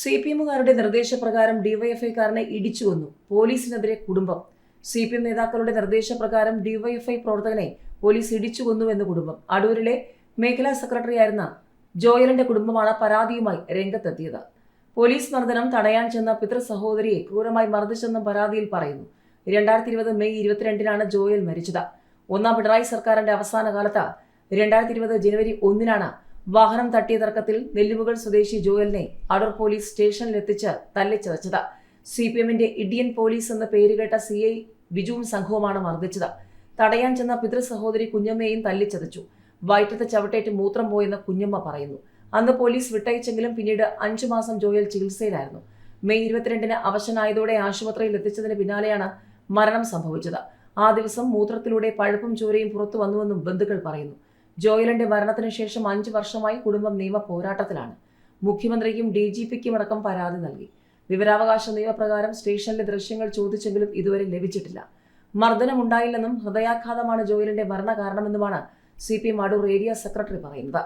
C P എമ്മുകാരുടെ നിർദ്ദേശപ്രകാരം ഡിവൈഎഫ്ഐക്കാരനെ ഇടിച്ചു വന്നു പോലീസിനെതിരെ കുടുംബം. സി പി എം നേതാക്കളുടെ നിർദ്ദേശപ്രകാരം ഡിവൈഎഫ്ഐ പ്രവർത്തകനെ പോലീസ് ഇടിച്ചു ഇടിച്ചുകൊന്നുവെന്ന് കുടുംബം. അടൂരിലെ മേഖലാ സെക്രട്ടറിയായിരുന്ന ജോയലിന്റെ കുടുംബമാണ് പരാതിയുമായി രംഗത്തെത്തിയത്. പോലീസ് മർദ്ദനം തടയാൻ ചെന്ന പിതൃ സഹോദരിയെ ക്രൂരമായി മർദ്ദിച്ചെന്നും പരാതിയിൽ പറയുന്നു. രണ്ടായിരത്തി ഇരുപത് മെയ് ഇരുപത്തിരണ്ടിനാണ് ജോയൽ മരിച്ചത്. ഒന്നാം പിണറായി സർക്കാരിന്റെ അവസാന കാലത്ത് രണ്ടായിരത്തി ഇരുപത് ജനുവരി ഒന്നിനാണ് വാഹനം തട്ടിയ തർക്കത്തിൽ നെല്ലുമുകൾ സ്വദേശി ജോയലിനെ അടൂർ പോലീസ് സ്റ്റേഷനിലെത്തിച്ച് തല്ലിച്ചതച്ചത്. സി പി എമ്മിന്റെ ഇഡിയൻ പോലീസ് എന്ന പേരുകേട്ട സി ഐ ബിജുവും സംഘവുമാണ് മർദ്ദിച്ചത്. തടയാൻ ചെന്ന പിതൃ സഹോദരി കുഞ്ഞമ്മയെയും തല്ലിച്ചതച്ചു. വയറ്റത്ത് ചവിട്ടേറ്റ് മൂത്രം പോയെന്ന് കുഞ്ഞമ്മ പറയുന്നു. അന്ന് പോലീസ് വിട്ടയച്ചെങ്കിലും പിന്നീട് അഞ്ചു മാസം ജോയൽ ചികിത്സയിലായിരുന്നു. മെയ് ഇരുപത്തിരണ്ടിന് അവശനായതോടെ ആശുപത്രിയിൽ എത്തിച്ചതിന് പിന്നാലെയാണ് മരണം സംഭവിച്ചത്. ആ ദിവസം മൂത്രത്തിലൂടെ പഴുപ്പും ചോരയും പുറത്തു വന്നുവെന്നും ബന്ധുക്കൾ പറയുന്നു. ജോയലിന്റെ മരണത്തിന് ശേഷം അഞ്ച് വർഷമായി കുടുംബം നിയമ പോരാട്ടത്തിലാണ്. മുഖ്യമന്ത്രിക്കും ഡി ജി പിക്കും അടക്കം പരാതി നൽകി. വിവരാവകാശ നിയമപ്രകാരം സ്റ്റേഷനിലെ ദൃശ്യങ്ങൾ ചോദിച്ചെങ്കിലും ഇതുവരെ ലഭിച്ചിട്ടില്ല. മർദ്ദനമുണ്ടായില്ലെന്നും ഹൃദയാഘാതമാണ് ജോയലിന്റെ മരണകാരണമെന്നുമാണ് C P M Adoor area secretary പറയുന്നത്.